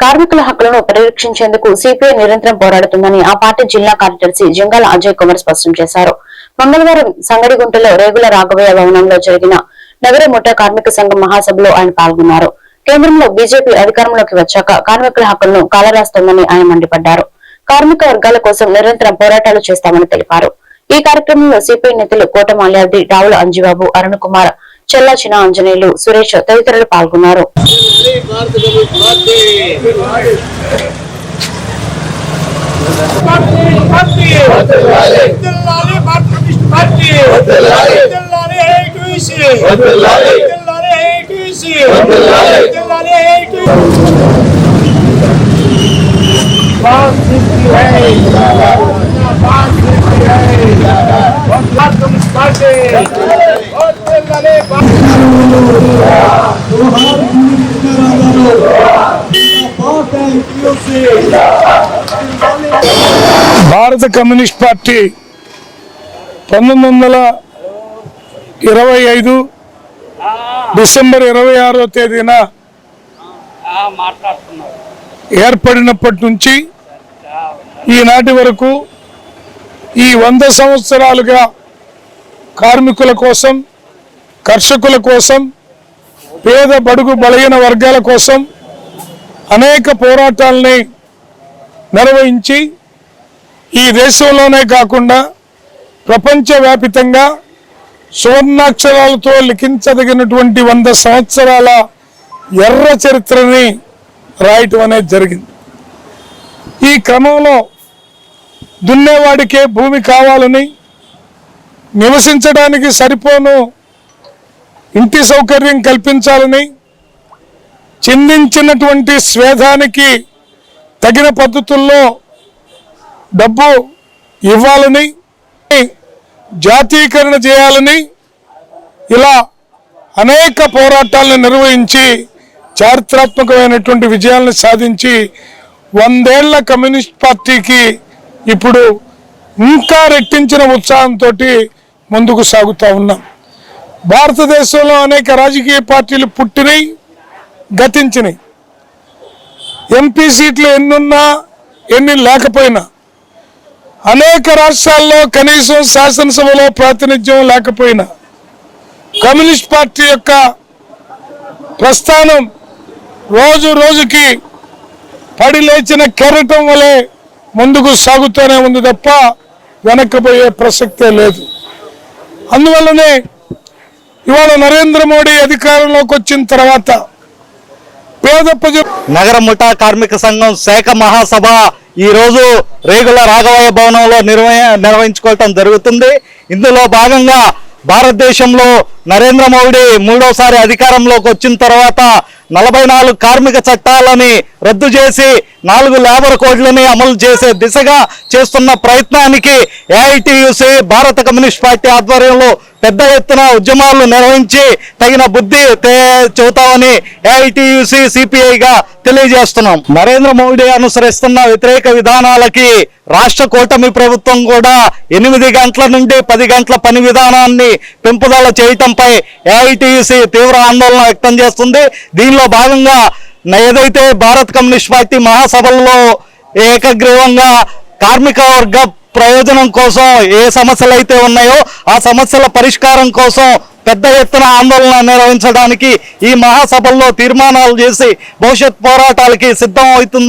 కార్మికుల హక్కులను పరిరక్షించేందుకు సిపిఐ నిరంతరం పోరాడుతుందని ఆ పార్టీ జిల్లా కార్యదర్శి జంగాల అజయ్ కుమార్ స్పష్టం చేశారు. మంగళవారం సంగడిగుంటలో రేగుల రాఘవయ్య భవనంలో జరిగిన నగర ముఠ కార్మిక సంఘం మహాసభలో ఆయన పాల్గొన్నారు. కేంద్రంలో బీజేపీ అధికారంలోకి వచ్చాక కార్మికుల హక్కులను కాలరాస్తోందని ఆయన మండిపడ్డారు. కార్మిక వర్గాల కోసం నిరంతరం పోరాటాలు చేస్తామని తెలిపారు. ఈ కార్యక్రమంలో సిపిఐ నేతలు కోట మాల్యాద్రి రావుల అంజిబాబు అరుణ్ కుమార్ చెల్లా చిన్న ఆంజనేయులు సురేష్ తదితరులు పాల్గొన్నారు. పార్టీ భారత కమ్యూనిస్ట్ పార్టీ పంతొమ్మిది వందల ఇరవై ఐదు డిసెంబర్ ఇరవై ఆరో తేదీన ఏర్పడినప్పటి నుంచి ఈనాటి వరకు ఈ వంద సంవత్సరాలుగా కార్మికుల కోసం కర్షకుల కోసం పేద బడుగు బలహీన వర్గాల కోసం అనేక పోరాటాలని నిర్వహించి ఈ దేశంలోనే కాకుండా ప్రపంచవ్యాపితంగా సువర్ణాక్షరాలతో లిఖించదగినటువంటి వంద సంవత్సరాల ఎర్ర చరిత్రని రాయటం అనేది జరిగింది. ఈ క్రమంలో దున్నేవాడికే భూమి కావాలని నివసించడానికి సరిపోను ఇంటి సౌకర్యం కల్పించాలని చిందించినటువంటి స్వేదానికి తగిన పద్ధతుల్లో డబ్బు ఇవ్వాలని జాతీకరణ చేయాలని ఇలా అనేక పోరాటాలను నిర్వహించి చారిత్రాత్మకమైనటువంటి విజయాలను సాధించి వందేళ్ళ కమ్యూనిస్ట్ పార్టీకి ఇప్పుడు ఇంకా రెట్టించిన ఉత్సాహంతో ముందుకు సాగుతూ ఉన్నాం. భారతదేశంలో అనేక రాజకీయ పార్టీలు పుట్టినాయి గతించినాయి ఎంపీ సీట్లు ఎన్నున్నా ఎన్ని లేకపోయినా అనేక రాష్ట్రాల్లో కనీసం శాసనసభలో ప్రాతినిధ్యం లేకపోయినా కమ్యూనిస్ట్ పార్టీ యొక్క ప్రస్థానం రోజు రోజుకి పడి లేచిన కెరటం వలె ముందుకు సాగుతూనే ఉంది తప్ప వెనక్కిపోయే ప్రసక్తే లేదు. అందువల్లనే ఇవాళ నరేంద్ర మోడీ అధికారంలోకి వచ్చిన తర్వాత పేద ప్రజలు నగర ముఠా కార్మిక సంఘం శాఖ మహాసభ ఈ రోజు రేగుల రాఘవయ్య భవనంలో నిర్వహ నిర్వహించుకోవటం జరుగుతుంది. ఇందులో భాగంగా భారతదేశంలో నరేంద్ర మోడీ మూడోసారి అధికారంలోకి వచ్చిన తర్వాత నలభై నాలుగు కార్మిక చట్టాలని రద్దు చేసి నాలుగు లేబర్ కోడ్లని అమలు చేసే దిశగా చేస్తున్న ప్రయత్నానికి ఏఐటియుసి భారత కమ్యూనిస్ట్ పార్టీ ఆధ్వర్యంలో పెద్ద ఎత్తున ఉద్యమాలు నిర్వహించి తగిన బుద్ధి తే- చెబుతామని ఏఐటియుసి సిపిఐగా తెలియజేస్తున్నాం. నరేంద్ర మోడీ అనుసరిస్తున్న వ్యతిరేక విధానాలకి రాష్ట్ర కూటమి ప్రభుత్వం కూడా ఎనిమిది గంటల నుండి పది గంటల పని విధానాన్ని పెంపుదల చేయటంపై ఏఐటియుసి తీవ్ర ఆందోళన వ్యక్తం చేస్తుంది. దీనిలో భాగంగా ఏదైతే భారత్ కమ్యూనిస్ట్ పార్టీ మహాసభల్లో ఏకగ్రీవంగా కార్మిక వర్గ ప్రయోజనం కోసం ఏ సమస్యలు అయితే ఉన్నాయో ఆ సమస్యల పరిష్కారం కోసం పెద్ద ఎత్తున ఆందోళన నిర్వహించడానికి ఈ మహాసభల్లో తీర్మానాలు చేసి భవిష్యత్ పోరాటాలకి సిద్ధం అవుతుందని